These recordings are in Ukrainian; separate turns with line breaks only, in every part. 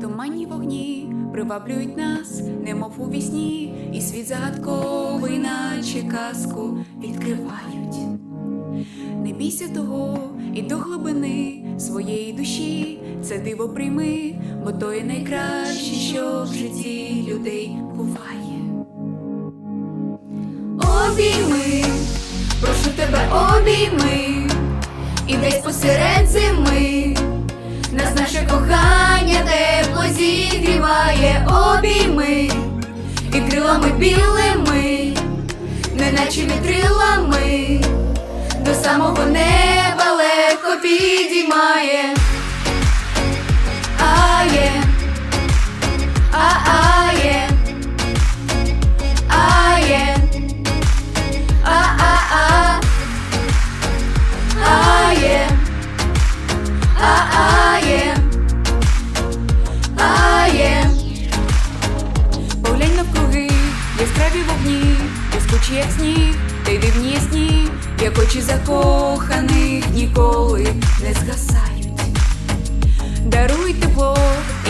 Туманні вогні приваблюють нас, немов у вісні, і світ загадковий, наче казку відкривають. Не бійся того і до глибини своєї душі це диво прийми, бо то є найкраще, що в житті людей буває. Обійми, прошу тебе, обійми, і десь посеред зими нас наше кохання тепло зігріває, обійми, і крилами білими, неначе вітрилами, до самого неба легко підіймає. Блискучі як сніг, й дивні ясні, як очі закоханих ніколи не згасають. Даруй тепло,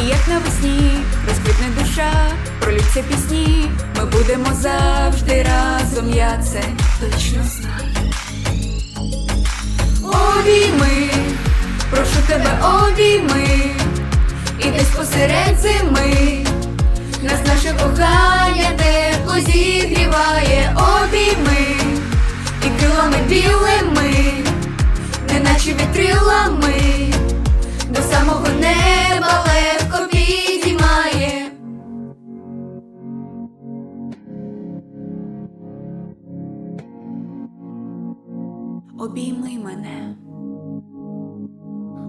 і як навесні, розквітне душа, пролються пісні. Ми будемо завжди разом, я це точно знаю. Обійми, прошу тебе, обійми, і десь посеред зими. Нас наше кохання білими, неначе вітрилами, до самого неба легко підіймає. Обійми мене,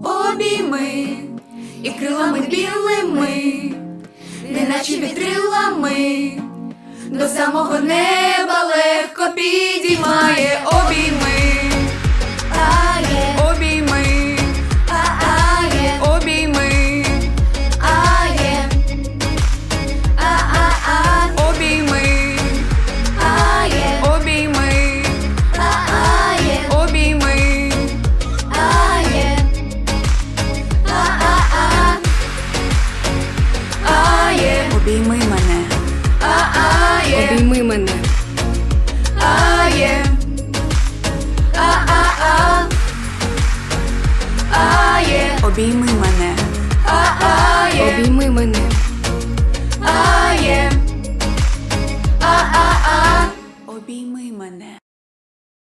обійми, і крилами білими неначе вітрилами, до самого неба легко підіймає обійми, ає, обійми, ає, обійми, ає, а-а-а, обійми, ає, обійми, ає, обійми, ає, а-а-а. Ає, обійми
обійми мене,
а, а, yeah. обійми мене.